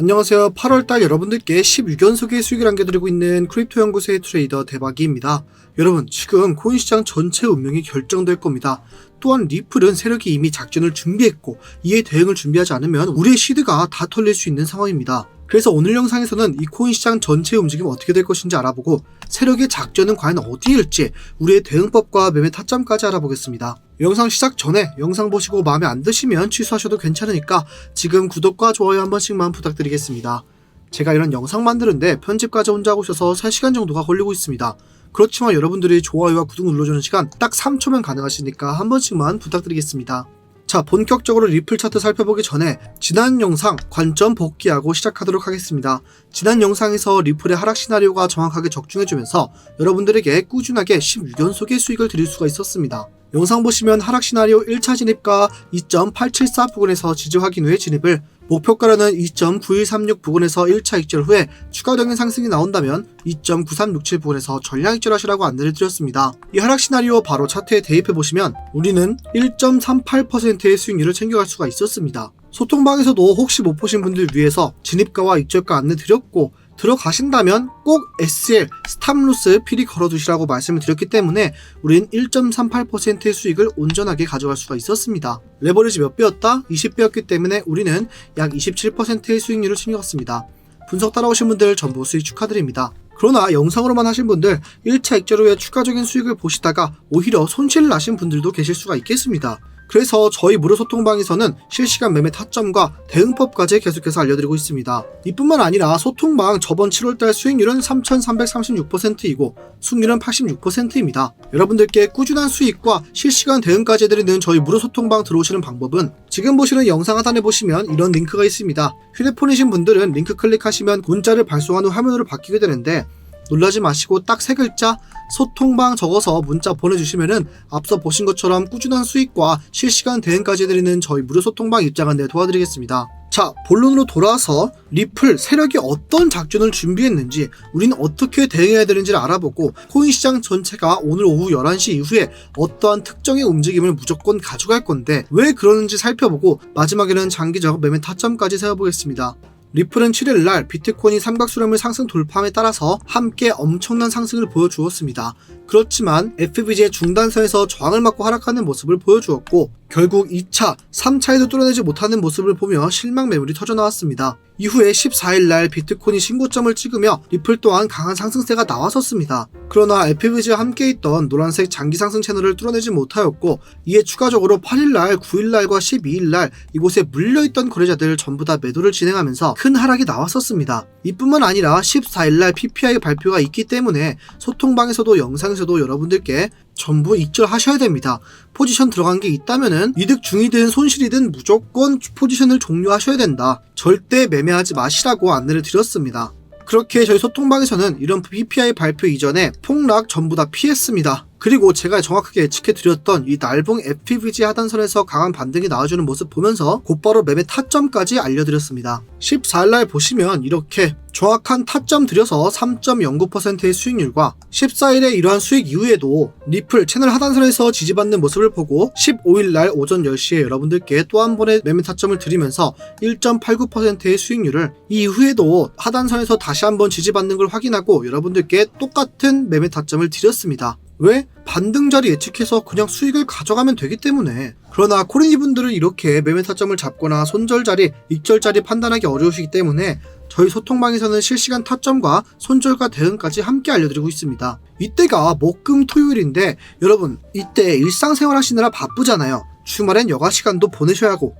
안녕하세요. 8월달 여러분들께 16연속의 수익을 안겨드리고 있는 크립토 연구소의 트레이더 대박이입니다. 여러분, 지금 코인 시장 전체 운명이 결정될 겁니다. 또한 리플은 세력이 이미 작전을 준비했고 이에 대응을 준비하지 않으면 우리의 시드가 다 털릴 수 있는 상황입니다. 그래서 오늘 영상에서는 이 코인 시장 전체 움직임 어떻게 될 것인지 알아보고 세력의 작전은 과연 어디일지 우리의 대응법과 매매 타점까지 알아보겠습니다. 영상 시작 전에 영상 보시고 마음에 안 드시면 취소하셔도 괜찮으니까 지금 구독과 좋아요 한 번씩만 부탁드리겠습니다. 제가 이런 영상 만드는데 편집까지 혼자 하고 있어서 3시간 정도가 걸리고 있습니다. 그렇지만 여러분들이 좋아요와 구독 눌러주는 시간 딱 3초면 가능하시니까 한 번씩만 부탁드리겠습니다. 자, 본격적으로 리플 차트 살펴보기 전에 지난 영상 관점 복귀하고 시작하도록 하겠습니다. 지난 영상에서 리플의 하락 시나리오가 정확하게 적중해주면서 여러분들에게 꾸준하게 16연속의 수익을 드릴 수가 있었습니다. 영상 보시면 하락 시나리오 1차 진입가 2.874 부근에서 지지 확인 후에 진입을 목표가라는 2.9136 부근에서 1차 익절 후에 추가적인 상승이 나온다면 2.9367 부근에서 전량 익절하시라고 안내를 드렸습니다. 이 하락 시나리오 바로 차트에 대입해 보시면 우리는 1.38%의 수익률을 챙겨갈 수가 있었습니다. 소통방에서도 혹시 못 보신 분들 위해서 진입가와 익절가 안내 드렸고 들어가신다면 꼭 SL 스탑로스 필히 걸어두시라고 말씀을 드렸기 때문에 우린 1.38%의 수익을 온전하게 가져갈 수가 있었습니다. 레버리지 몇 배였다? 20배였기 때문에 우리는 약 27%의 수익률을 챙겼습니다. 분석 따라오신 분들 전부 수익 축하드립니다. 그러나 영상으로만 하신 분들 1차 익절 후에 추가적인 수익을 보시다가 오히려 손실을 나신 분들도 계실 수가 있겠습니다. 그래서 저희 무료 소통방에서는 실시간 매매 타점과 대응법까지 계속해서 알려드리고 있습니다. 이뿐만 아니라 소통방 저번 7월달 수익률은 3,336%이고 수익률은 86%입니다. 여러분들께 꾸준한 수익과 실시간 대응까지 해드리는 저희 무료 소통방 들어오시는 방법은 지금 보시는 영상 하단에 보시면 이런 링크가 있습니다. 휴대폰이신 분들은 링크 클릭하시면 문자를 발송한 후 화면으로 바뀌게 되는데 놀라지 마시고 딱 세 글자 소통방 적어서 문자 보내주시면은 앞서 보신 것처럼 꾸준한 수익과 실시간 대응까지 해드리는 저희 무료 소통방 입장 안내 도와드리겠습니다. 자, 본론으로 돌아와서 리플 세력이 어떤 작전을 준비했는지 우리는 어떻게 대응해야 되는지를 알아보고 코인 시장 전체가 오늘 오후 11시 이후에 어떠한 특정의 움직임을 무조건 가져갈 건데 왜 그러는지 살펴보고 마지막에는 장기적 매매 타점까지 세워보겠습니다. 리플은 7일 날 비트코인이 삼각수렴을 상승 돌파함에 따라서 함께 엄청난 상승을 보여주었습니다. 그렇지만 FBG의 중단선에서 저항을 맞고 하락하는 모습을 보여주었고 결국 2차, 3차에도 뚫어내지 못하는 모습을 보며 실망 매물이 터져나왔습니다. 이후에 14일날 비트코인이 신고점을 찍으며 리플 또한 강한 상승세가 나왔었습니다. 그러나 FBG와 함께 있던 노란색 장기 상승 채널을 뚫어내지 못하였고 이에 추가적으로 8일날, 9일날과 12일날 이곳에 물려있던 거래자들 전부 다 매도를 진행하면서 큰 하락이 나왔었습니다. 이뿐만 아니라 14일날 PPI 발표가 있기 때문에 소통방에서도 영상에서도 여러분들께 전부 익절하셔야 됩니다. 포지션 들어간 게 있다면은 이득 중이든 손실이든 무조건 포지션을 종료하셔야 된다. 절대 매매하지 마시라고 안내를 드렸습니다. 그렇게 저희 소통방에서는 이런 PPI 발표 이전에 폭락 전부 다 피했습니다. 그리고 제가 정확하게 예측해 드렸던 이 날봉 FPVG 하단선에서 강한 반등이 나와주는 모습 보면서 곧바로 매매 타점까지 알려드렸습니다. 14일날 보시면 이렇게 정확한 타점 들여서 3.09%의 수익률과 14일에 이러한 수익 이후에도 리플 채널 하단선에서 지지받는 모습을 보고 15일날 오전 10시에 여러분들께 또 한 번의 매매 타점을 드리면서 1.89%의 수익률을 이후에도 하단선에서 다시 한번 지지받는 걸 확인하고 여러분들께 똑같은 매매 타점을 드렸습니다. 왜? 반등자리 예측해서 그냥 수익을 가져가면 되기 때문에 그러나 코린이 분들은 이렇게 매매 타점을 잡거나 손절자리, 익절자리 판단하기 어려우시기 때문에 저희 소통방에서는 실시간 타점과 손절과 대응까지 함께 알려드리고 있습니다. 이때가 목금 토요일인데 여러분 이때 일상생활 하시느라 바쁘잖아요. 주말엔 여가 시간도 보내셔야 하고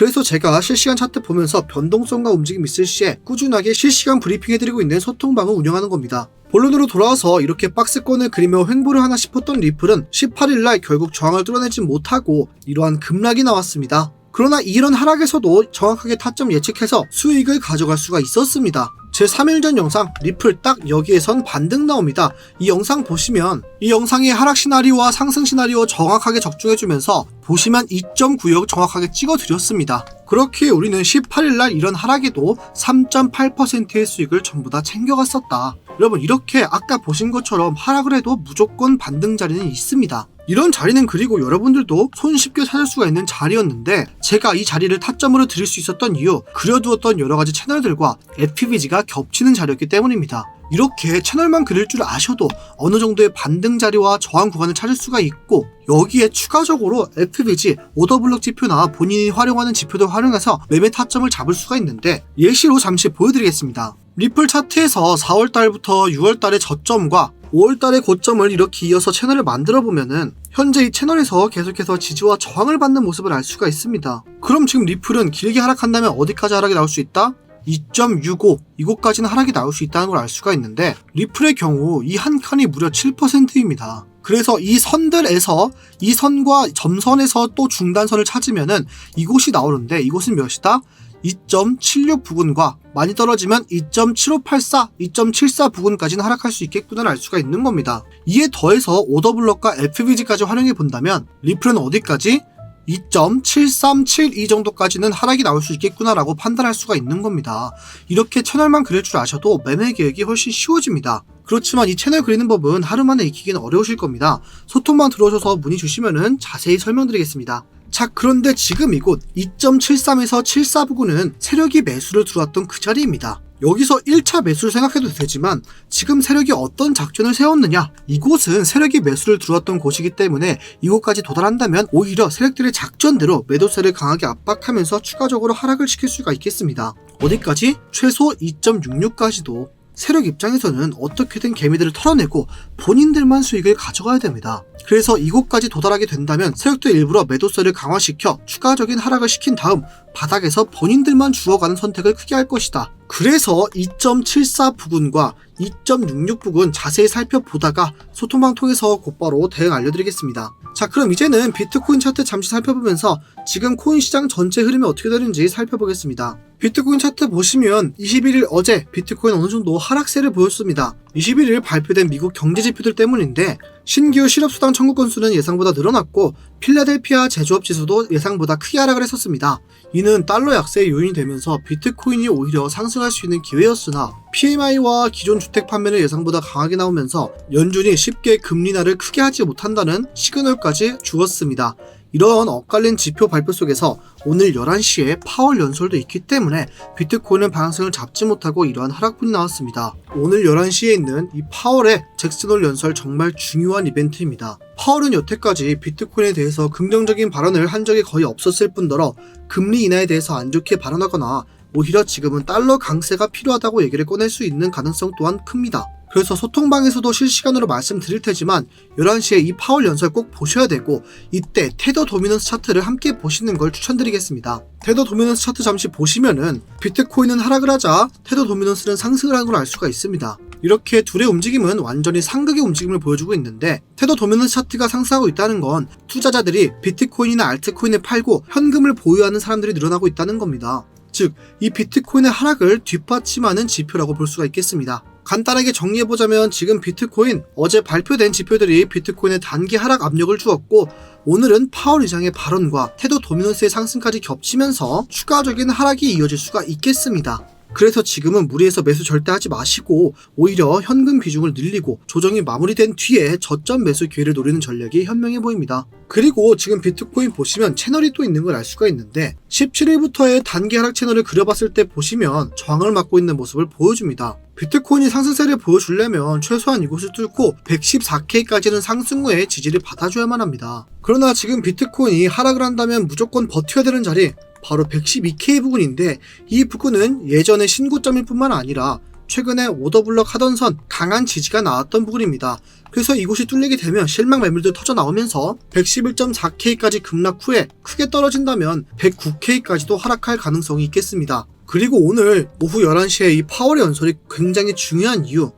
그래서 제가 실시간 차트 보면서 변동성과 움직임 있을 시에 꾸준하게 실시간 브리핑 해드리고 있는 소통방을 운영하는 겁니다. 본론으로 돌아와서 이렇게 박스권을 그리며 횡보를 하나 싶었던 리플은 18일날 결국 저항을 뚫어내지 못하고 이러한 급락이 나왔습니다. 그러나 이런 하락에서도 정확하게 타점 예측해서 수익을 가져갈 수가 있었습니다. 제 3일 전 영상 리플 딱 여기에선 반등 나옵니다. 이 영상 보시면 이 영상의 하락 시나리오와 상승 시나리오 정확하게 적중해주면서 보시면 2.9역 정확하게 찍어드렸습니다. 그렇게 우리는 18일날 이런 하락에도 3.8%의 수익을 전부 다 챙겨갔었다. 여러분 이렇게 아까 보신 것처럼 하락을 해도 무조건 반등 자리는 있습니다. 이런 자리는 그리고 여러분들도 손쉽게 찾을 수가 있는 자리였는데 제가 이 자리를 타점으로 드릴 수 있었던 이유 그려두었던 여러 가지 채널들과 FPVG가 겹치는 자리였기 때문입니다. 이렇게 채널만 그릴 줄 아셔도 어느 정도의 반등 자리와 저항 구간을 찾을 수가 있고 여기에 추가적으로 FVG, 오더블럭 지표나 본인이 활용하는 지표를 활용해서 매매 타점을 잡을 수가 있는데 예시로 잠시 보여드리겠습니다. 리플 차트에서 4월달부터 6월달의 저점과 5월달의 고점을 이렇게 이어서 채널을 만들어 보면은 현재 이 채널에서 계속해서 지지와 저항을 받는 모습을 알 수가 있습니다. 그럼 지금 리플은 길게 하락한다면 어디까지 하락이 나올 수 있다? 2.65 이곳까지는 하락이 나올 수 있다는 걸 알 수가 있는데 리플의 경우 이 한 칸이 무려 7%입니다. 그래서 이 선들에서 이 선과 점선에서 또 중단선을 찾으면은 이곳이 나오는데 이곳은 몇이다? 2.76 부근과 많이 떨어지면 2.7584, 2.74 부근까지는 하락할 수 있겠구나를 알 수가 있는 겁니다. 이에 더해서 오더블럭과 FVG까지 활용해 본다면 리플은 어디까지? 2.7372 정도까지는 하락이 나올 수 있겠구나라고 판단할 수가 있는 겁니다. 이렇게 채널만 그릴 줄 아셔도 매매 계획이 훨씬 쉬워집니다. 그렇지만 이 채널 그리는 법은 하루 만에 익히기는 어려우실 겁니다. 소통만 들어오셔서 문의 주시면은 자세히 설명드리겠습니다. 자, 그런데 지금 이곳 2.73에서 74 부근은 세력이 매수를 들어왔던 그 자리입니다. 여기서 1차 매수를 생각해도 되지만 지금 세력이 어떤 작전을 세웠느냐 이곳은 세력이 매수를 들어왔던 곳이기 때문에 이곳까지 도달한다면 오히려 세력들의 작전대로 매도세를 강하게 압박하면서 추가적으로 하락을 시킬 수가 있겠습니다 어디까지? 최소 2.66까지도 세력 입장에서는 어떻게든 개미들을 털어내고 본인들만 수익을 가져가야 됩니다. 그래서 이곳까지 도달하게 된다면 세력도 일부러 매도세를 강화시켜 추가적인 하락을 시킨 다음 바닥에서 본인들만 주워가는 선택을 크게 할 것이다. 그래서 2.74 부근과 2.66 부근 자세히 살펴보다가 소통방 통해서 곧바로 대응 알려드리겠습니다. 자 그럼 이제는 비트코인 차트 잠시 살펴보면서 지금 코인 시장 전체 흐름이 어떻게 되는지 살펴보겠습니다. 비트코인 차트 보시면 21일 어제 비트코인 어느 정도 하락세를 보였습니다. 21일 발표된 미국 경제 지표들 때문인데 신규 실업수당 청구 건수는 예상보다 늘어났고 필라델피아 제조업 지수도 예상보다 크게 하락을 했었습니다. 이는 달러 약세의 요인이 되면서 비트코인이 오히려 상승할 수 있는 기회였으나 PMI와 기존 주택 판매는 예상보다 강하게 나오면서 연준이 쉽게 금리 인하를 크게 하지 못한다는 시그널까지 주었습니다. 이런 엇갈린 지표 발표 속에서 오늘 11시에 파월 연설도 있기 때문에 비트코인은 방향성을 잡지 못하고 이러한 하락분이 나왔습니다. 오늘 11시에 있는 이 파월의 잭슨홀 연설 정말 중요한 이벤트입니다. 파월은 여태까지 비트코인에 대해서 긍정적인 발언을 한 적이 거의 없었을 뿐더러 금리 인하에 대해서 안 좋게 발언하거나 오히려 지금은 달러 강세가 필요하다고 얘기를 꺼낼 수 있는 가능성 또한 큽니다. 그래서 소통방에서도 실시간으로 말씀드릴 테지만 11시에 이 파월 연설 꼭 보셔야 되고 이때 테더 도미넌스 차트를 함께 보시는 걸 추천드리겠습니다. 테더 도미넌스 차트 잠시 보시면은 비트코인은 하락을 하자 테더 도미넌스는 상승을 한 걸 알 수가 있습니다. 이렇게 둘의 움직임은 완전히 상극의 움직임을 보여주고 있는데 테더 도미넌스 차트가 상승하고 있다는 건 투자자들이 비트코인이나 알트코인을 팔고 현금을 보유하는 사람들이 늘어나고 있다는 겁니다. 즉, 이 비트코인의 하락을 뒷받침하는 지표라고 볼 수가 있겠습니다. 간단하게 정리해보자면 지금 비트코인 어제 발표된 지표들이 비트코인의 단기 하락 압력을 주었고 오늘은 파월 의장의 발언과 테도 도미넌스의 상승까지 겹치면서 추가적인 하락이 이어질 수가 있겠습니다. 그래서 지금은 무리해서 매수 절대 하지 마시고 오히려 현금 비중을 늘리고 조정이 마무리된 뒤에 저점 매수 기회를 노리는 전략이 현명해 보입니다. 그리고 지금 비트코인 보시면 채널이 또 있는 걸 알 수가 있는데 17일부터의 단기 하락 채널을 그려봤을 때 보시면 저항을 맞고 있는 모습을 보여줍니다. 비트코인이 상승세를 보여주려면 최소한 이곳을 뚫고 114K까지는 상승 후에 지지를 받아줘야만 합니다. 그러나 지금 비트코인이 하락을 한다면 무조건 버텨야 되는 자리 바로 112K 부근인데 이 부근은 예전의 신고점일 뿐만 아니라 최근에 오더블럭 하던 선 강한 지지가 나왔던 부분입니다. 그래서 이곳이 뚫리게 되면 실망 매물들 터져 나오면서 111.4K까지 급락 후에 크게 떨어진다면 109K까지도 하락할 가능성이 있겠습니다. 그리고 오늘 오후 11시에 이 파월의 연설이 굉장히 중요한 이유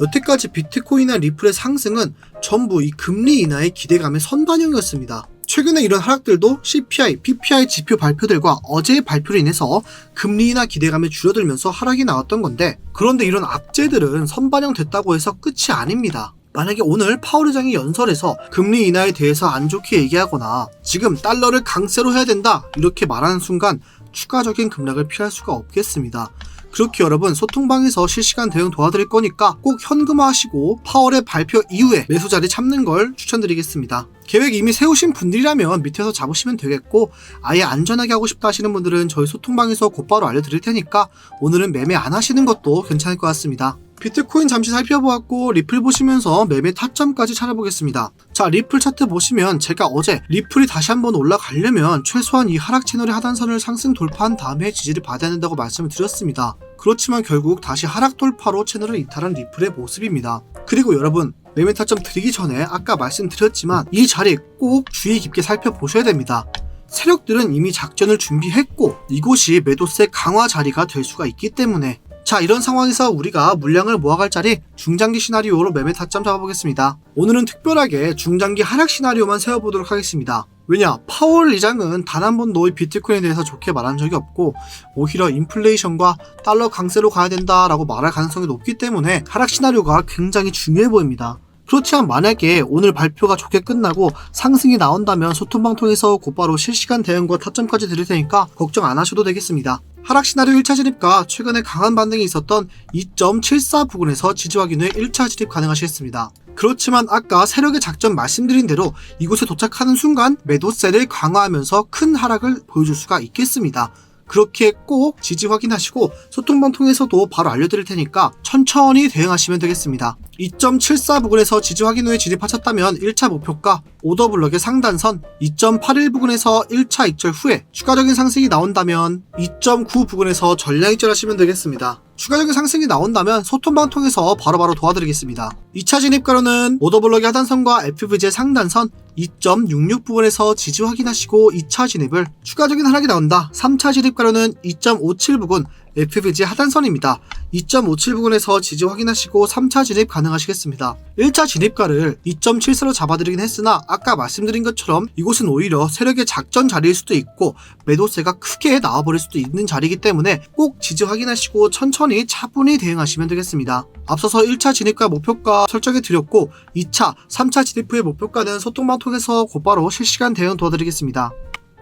여태까지 비트코인이나 리플의 상승은 전부 이 금리 인하의 기대감의 선반영이었습니다. 최근에 이런 하락들도 CPI, PPI 지표 발표들과 어제의 발표로 인해서 금리 인하 기대감이 줄어들면서 하락이 나왔던 건데 그런데 이런 악재들은 선반영 됐다고 해서 끝이 아닙니다. 만약에 오늘 파월 의장이 연설에서 금리 인하에 대해서 안 좋게 얘기하거나 지금 달러를 강세로 해야 된다 이렇게 말하는 순간 추가적인 급락을 피할 수가 없겠습니다. 그렇게 여러분 소통방에서 실시간 대응 도와드릴 거니까 꼭 현금화하시고 파월의 발표 이후에 매수 자리 잡는 걸 추천드리겠습니다. 계획 이미 세우신 분들이라면 밑에서 잡으시면 되겠고 아예 안전하게 하고 싶다 하시는 분들은 저희 소통방에서 곧바로 알려드릴 테니까 오늘은 매매 안 하시는 것도 괜찮을 것 같습니다. 비트코인 잠시 살펴보았고 리플 보시면서 매매 타점까지 찾아보겠습니다. 자 리플 차트 보시면 제가 어제 리플이 다시 한번 올라가려면 최소한 이 하락 채널의 하단선을 상승 돌파한 다음에 지지를 받아야 된다고 말씀을 드렸습니다. 그렇지만 결국 다시 하락 돌파로 채널을 이탈한 리플의 모습입니다. 그리고 여러분 매매 타점 드리기 전에 아까 말씀드렸지만 이 자리 꼭 주의 깊게 살펴보셔야 됩니다. 세력들은 이미 작전을 준비했고 이곳이 매도세 강화 자리가 될 수가 있기 때문에 자 이런 상황에서 우리가 물량을 모아갈 자리 중장기 시나리오로 매매 타점 잡아보겠습니다. 오늘은 특별하게 중장기 하락 시나리오만 세워보도록 하겠습니다. 왜냐 파월 의장은 단 한 번도 이 비트코인에 대해서 좋게 말한 적이 없고 오히려 인플레이션과 달러 강세로 가야 된다라고 말할 가능성이 높기 때문에 하락 시나리오가 굉장히 중요해 보입니다. 그렇지만 만약에 오늘 발표가 좋게 끝나고 상승이 나온다면 소통방 통해서 곧바로 실시간 대응과 타점까지 드릴 테니까 걱정 안 하셔도 되겠습니다. 하락 시나리오 1차 진입과 최근에 강한 반등이 있었던 2.74 부근에서 지지 확인 후에 1차 진입 가능하시겠습니다. 그렇지만 아까 세력의 작전 말씀드린 대로 이곳에 도착하는 순간 매도세를 강화하면서 큰 하락을 보여줄 수가 있겠습니다. 그렇게 꼭 지지 확인하시고 소통방 통해서도 바로 알려드릴 테니까 천천히 대응하시면 되겠습니다. 2.74 부근에서 지지 확인 후에 진입하셨다면 1차 목표가 오더블럭의 상단선 2.81 부근에서 1차 익절 후에 추가적인 상승이 나온다면 2.9 부근에서 전량 익절하시면 되겠습니다. 추가적인 상승이 나온다면 소통방 통해서 바로바로 도와드리겠습니다. 2차 진입가로는 오더블럭의 하단선과 FVG의 상단선 2.66 부근에서 지지 확인하시고 2차 진입을 추가적인 하락이 나온다. 3차 진입가로는 2.57 부근 FVG 하단선입니다. 2.57 부근에서 지지 확인하시고 3차 진입 가능하시겠습니다. 1차 진입가를 2.74로 잡아드리긴 했으나 아까 말씀드린 것처럼 이곳은 오히려 세력의 작전 자리일 수도 있고 매도세가 크게 나와버릴 수도 있는 자리이기 때문에 꼭 지지 확인하시고 천천히 차분히 대응하시면 되겠습니다. 앞서서 1차 진입가 목표가 설정해 드렸고 2차, 3차 진입 후의 목표가는 소통방 통해서 곧바로 실시간 대응 도와드리겠습니다.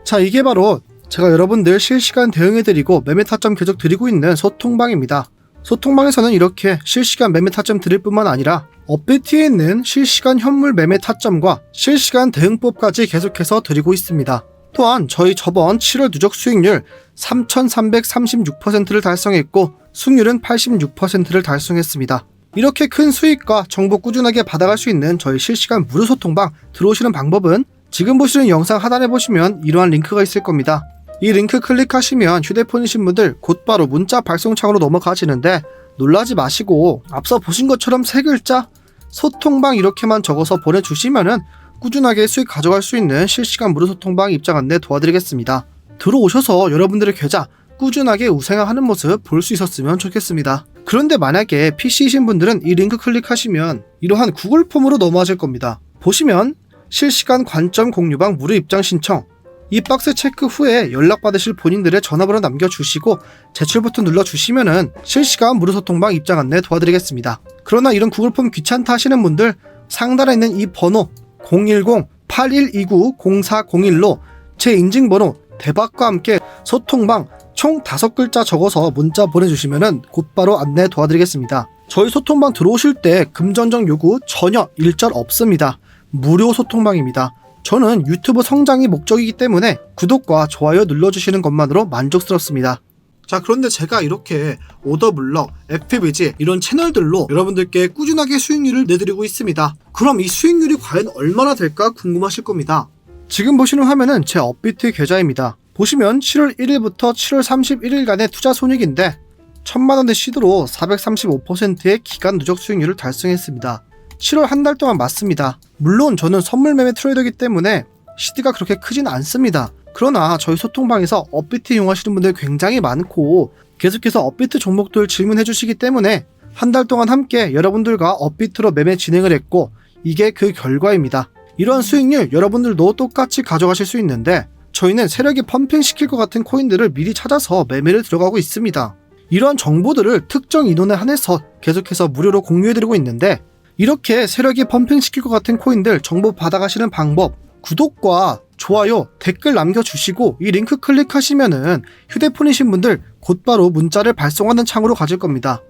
자 이게 바로 제가 여러분들 실시간 대응해드리고 매매 타점 계속 드리고 있는 소통방입니다. 소통방에서는 이렇게 실시간 매매 타점 드릴 뿐만 아니라 업데이트에 있는 실시간 현물 매매 타점과 실시간 대응법까지 계속해서 드리고 있습니다. 또한 저희 저번 7월 누적 수익률 3,336%를 달성했고 수익률은 86%를 달성했습니다. 이렇게 큰 수익과 정보 꾸준하게 받아갈 수 있는 저희 실시간 무료 소통방 들어오시는 방법은 지금 보시는 영상 하단에 보시면 이러한 링크가 있을 겁니다. 이 링크 클릭하시면 휴대폰이신 분들 곧바로 문자 발송창으로 넘어가시는데 놀라지 마시고 앞서 보신 것처럼 세 글자 소통방 이렇게만 적어서 보내주시면은 꾸준하게 수익 가져갈 수 있는 실시간 무료 소통방 입장 안내 도와드리겠습니다. 들어오셔서 여러분들의 계좌 꾸준하게 우생하는 모습 볼 수 있었으면 좋겠습니다. 그런데 만약에 PC이신 분들은 이 링크 클릭하시면 이러한 구글 폼으로 넘어가실 겁니다. 보시면 실시간 관점 공유방 무료 입장 신청 이 박스 체크 후에 연락받으실 본인들의 전화번호 남겨주시고 제출 버튼 눌러주시면은 실시간 무료 소통방 입장 안내 도와드리겠습니다. 그러나 이런 구글 폼 귀찮다 하시는 분들 상단에 있는 이 번호 010-8129-0401로 제 인증번호 대박과 함께 소통방 총 5글자 적어서 문자 보내주시면은 곧바로 안내 도와드리겠습니다. 저희 소통방 들어오실 때 금전적 요구 전혀 일절 없습니다. 무료 소통방입니다. 저는 유튜브 성장이 목적이기 때문에 구독과 좋아요 눌러주시는 것만으로 만족스럽습니다. 자, 그런데 제가 이렇게 오더블럭, FBG 이런 채널들로 여러분들께 꾸준하게 수익률을 내드리고 있습니다. 그럼 이 수익률이 과연 얼마나 될까 궁금하실 겁니다. 지금 보시는 화면은 제 업비트 계좌입니다. 보시면 7월 1일부터 7월 31일간의 투자 손익인데 1000만원의 시드로 435%의 기간 누적 수익률을 달성했습니다. 7월 한 달 동안 맞습니다. 물론 저는 선물 매매 트레이더이기 때문에 시드가 그렇게 크진 않습니다. 그러나 저희 소통방에서 업비트 이용하시는 분들 굉장히 많고 계속해서 업비트 종목들 질문해 주시기 때문에 한 달 동안 함께 여러분들과 업비트로 매매 진행을 했고 이게 그 결과입니다. 이러한 수익률 여러분들도 똑같이 가져가실 수 있는데 저희는 세력이 펌핑 시킬 것 같은 코인들을 미리 찾아서 매매를 들어가고 있습니다. 이러한 정보들을 특정 인원에 한해서 계속해서 무료로 공유해드리고 있는데 이렇게 세력이 펌핑 시킬 것 같은 코인들 정보 받아가시는 방법 구독과 좋아요, 댓글 남겨주시고 이 링크 클릭하시면은 휴대폰이신 분들 곧바로 문자를 발송하는 창으로 가질 겁니다.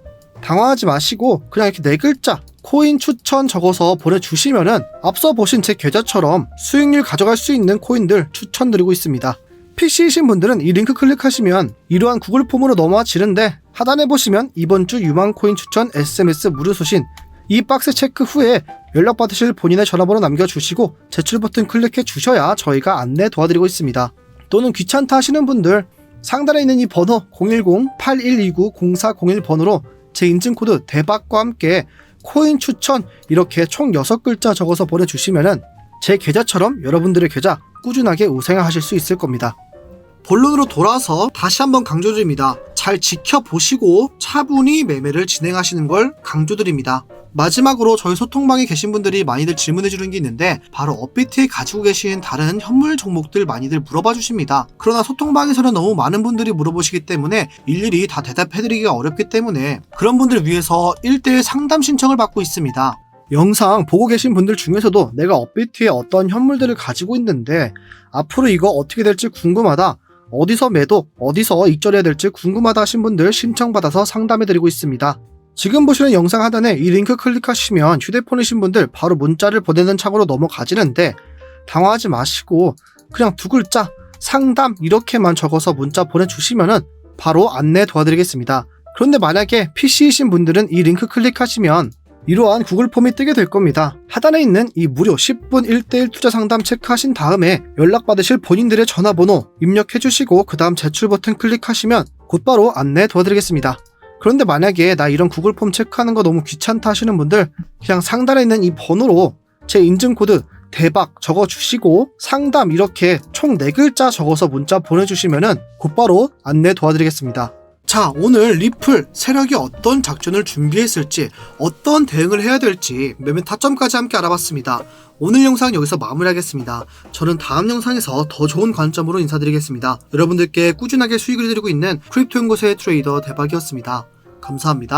당황하지 마시고 그냥 이렇게 네 글자 코인 추천 적어서 보내주시면은 앞서 보신 제 계좌처럼 수익률 가져갈 수 있는 코인들 추천드리고 있습니다. PC이신 분들은 이 링크 클릭하시면 이러한 구글 폼으로 넘어지는데 하단에 보시면 이번 주 유망 코인 추천 SMS 무료 소신 이 박스 체크 후에 연락받으실 본인의 전화번호 남겨주시고 제출 버튼 클릭해 주셔야 저희가 안내 도와드리고 있습니다. 또는 귀찮다 하시는 분들 상단에 있는 이 번호 010-8129-0401 번호로 제 인증코드 대박과 함께 코인 추천 이렇게 총 6글자 적어서 보내주시면은 제 계좌처럼 여러분들의 계좌 꾸준하게 우생하실 수 있을 겁니다. 본론으로 돌아와서 다시 한번 강조드립니다. 잘 지켜보시고 차분히 매매를 진행하시는 걸 강조드립니다. 마지막으로 저희 소통방에 계신 분들이 많이들 질문해 주는 게 있는데 바로 업비트에 가지고 계신 다른 현물 종목들 많이들 물어봐 주십니다. 그러나 소통방에서는 너무 많은 분들이 물어보시기 때문에 일일이 다 대답해 드리기가 어렵기 때문에 그런 분들 위해서 1대1 상담 신청을 받고 있습니다. 영상 보고 계신 분들 중에서도 내가 업비트에 어떤 현물들을 가지고 있는데 앞으로 이거 어떻게 될지 궁금하다. 어디서 매도, 어디서 익절해야 될지 궁금하다 하신 분들 신청받아서 상담해드리고 있습니다. 지금 보시는 영상 하단에 이 링크 클릭하시면 휴대폰이신 분들 바로 문자를 보내는 창으로 넘어가지는데 당황하지 마시고 그냥 두 글자 상담 이렇게만 적어서 문자 보내주시면은 바로 안내 도와드리겠습니다. 그런데 만약에 PC이신 분들은 이 링크 클릭하시면 이러한 구글 폼이 뜨게 될 겁니다. 하단에 있는 이 무료 10분 1대1 투자 상담 체크하신 다음에 연락받으실 본인들의 전화번호 입력해 주시고 그 다음 제출 버튼 클릭하시면 곧바로 안내 도와드리겠습니다. 그런데 만약에 나 이런 구글 폼 체크하는 거 너무 귀찮다 하시는 분들 그냥 상단에 있는 이 번호로 제 인증코드 대박 적어 주시고 상담 이렇게 총 4글자 적어서 문자 보내주시면은 곧바로 안내 도와드리겠습니다. 자, 오늘 리플 세력이 어떤 작전을 준비했을지, 어떤 대응을 해야 될지 매매 타점까지 함께 알아봤습니다. 오늘 영상 여기서 마무리하겠습니다. 저는 다음 영상에서 더 좋은 관점으로 인사드리겠습니다. 여러분들께 꾸준하게 수익을 드리고 있는 크립토 연구소의 트레이더 대박이었습니다. 감사합니다.